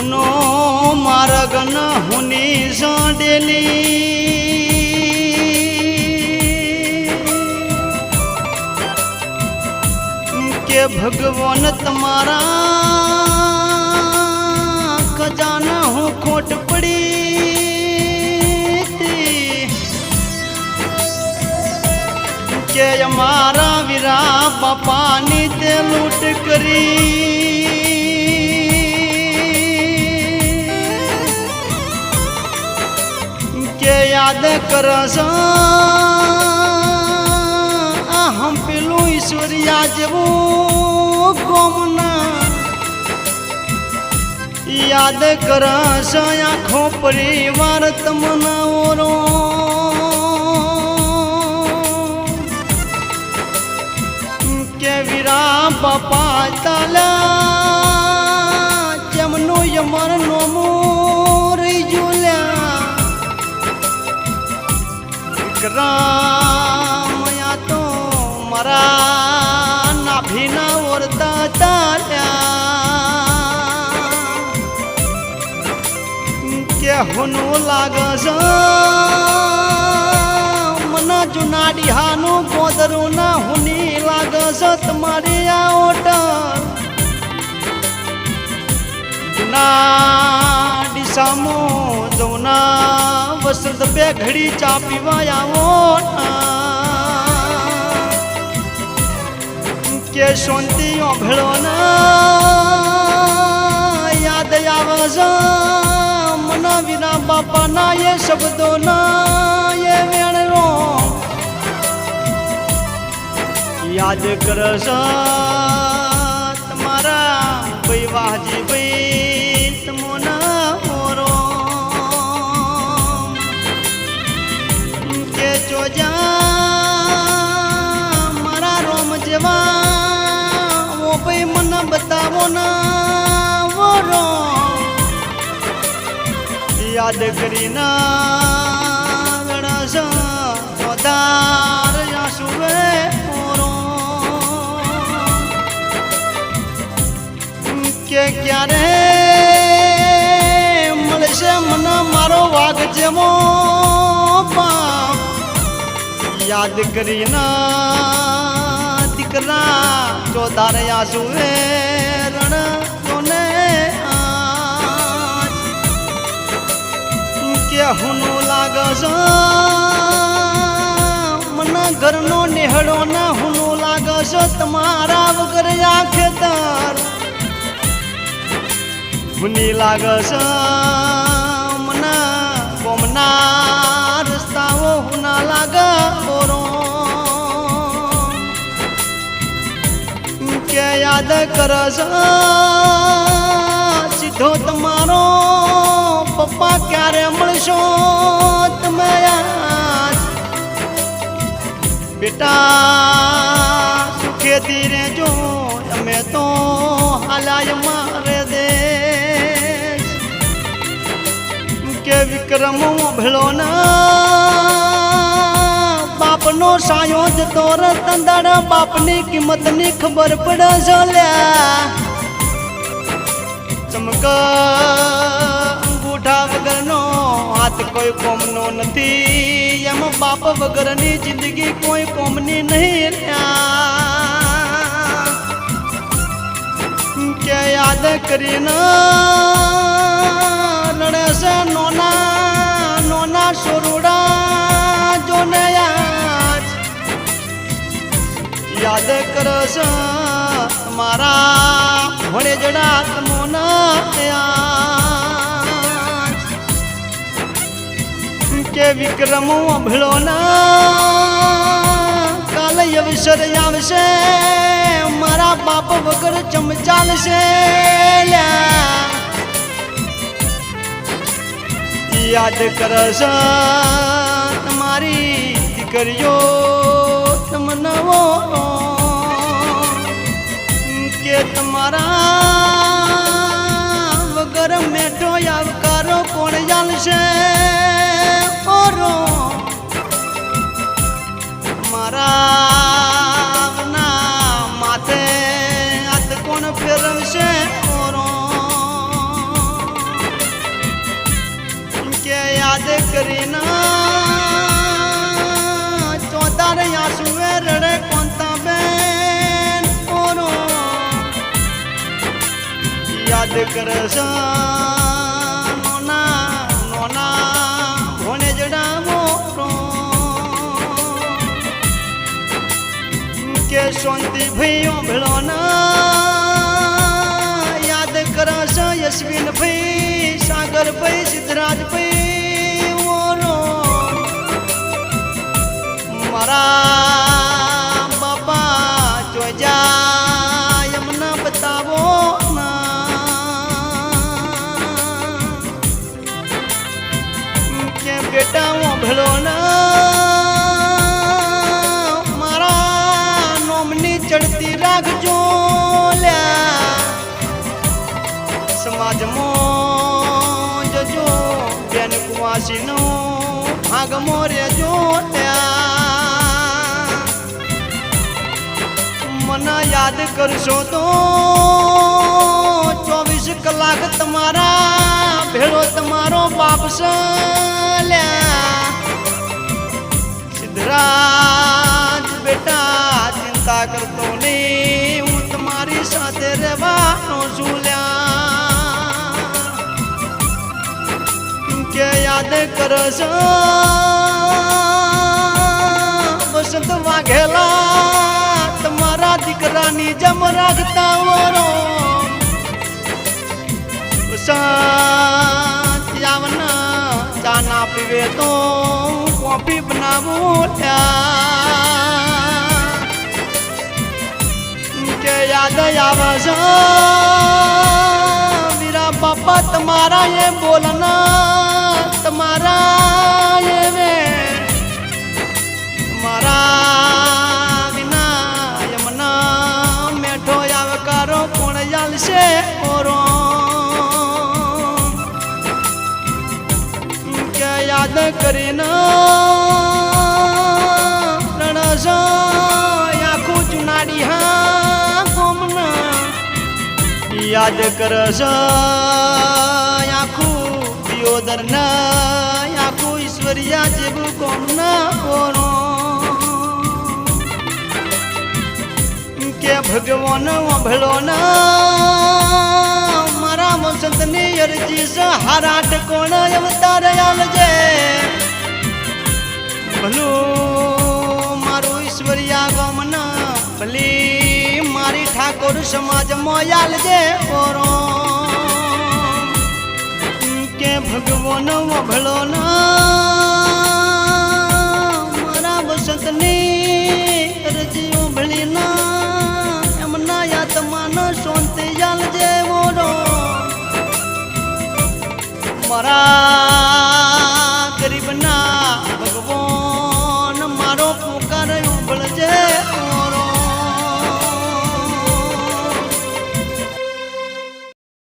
હુનો મારગન હુની જોડેલી કે ભગવાન તમારા ખજાના હું ખોટ પડી. કે અમારા વીરા બાપાની તે લૂંટ કરી. યાદ કરશો હમ પેલું ઈશ્વરિયા જેવું ગોમના યાદ કરશો આખો પરિવાર તમના ઓરો. કે વીરા બાપા તાલા. વિક્રમયા તો મારા નાભીના ઓરતા તાર્યા કે હુનું લાગસ મન જુના ડીહાનું ગોદરું ના હુની લાગસ તમારી આ ઓટલ જુના ડીસામો જૌના વસંત બે ઘડી ચા પીવા આવો. કે શાંતિ ભેળો ના યાદ આવા મના વિના બાપાના એ શબ્દો ના એ વેણરો યાદ કરે યાદ કરીને ગણસ સુવે ઓરો કે ક્યારે મળશે મને મારો વાઘ જેવો યાદ કરીને દીકરા ચોધાર આંસુએ રણ હુનું લાગસ મને ઘરનો નેહળો ના હુનું લાગસ તમારા વગર આ ખેતર હુની લાગસ મને કોમના રસ્તાઓ હુના લાગ બોરો. કે યાદ કરસ યાદ. બેટા સુખેથી રહેજો અમે તો હાલાય મારે દે કે વિક્રમ ભેળો ના બાપનો સાયો જ તોર તંદાડ બાપની કિંમતની ખબર પડે જોલ્યા લ્યા ચમક અંગૂઠા વગરનો હાથ કોઈ કોમનો નથી. એમ બાપ વગરની જિંદગી કોઈ કોમની નહીં કે યાદ કરીને રડે છે નોના નોના સોરુડા જોને યાદ યાદ કરે છે મારા વિક્રમો અભળો ના. કાલે અવસર આવશે. મારા બાપ વગર ચમ ચાલશે યાદ કરશ તમારી દીકરીઓ તમને કે તમારા વગર મેઠો આવકારો યાદ કરશ નોના નોના ભોણે જડા મોરો કે શાંતિ ભાઈઓ ભેળો યાદ કરશ યશવીન ભાઈ, સાગર ભાઈ, સિદ્ધરાજ ભાઈ મારા રાખજો સમાજમાં જજો બેન કુવાસીનો ભાગમો રેજો મને યાદ કરશો તો ચોવીસ કલાક તમારા ભેળો તમારો બાપ છે. યાદ કરશ વસંત વાઘેલા, તમારા દીકરાની જમ રાખતા વરો. આવના ચા ના પીવે તો કોફી બનાવું કે યાદ આવે છે વીરા બાપા તમારા એ બોલના. વે તમારા વિના યમના મેઠો આવકારો કોણ ચાલશે ઓરો. કે યાદ કરીને રણસ આખું ચુનાડી હા યાદ કરશ ના આખું ઈશ્વરિયા જેવું કોમ ના ઓરો કે ભગવાન વંભળો ના, મારા વસંતની અરજી સહારાટ હારાટ કોણ અવતાર આવજે ભલું, મારું ઈશ્વરિયા ગમના ભલી, મારી ઠાકોર સમાજ મોયાલજે ઓરો કે ભગવાન વભળો ના. મારા વસંતની રજીઓ ભળી ના. એમના યાતમાન શાંતિ જાલજે જેવો મારા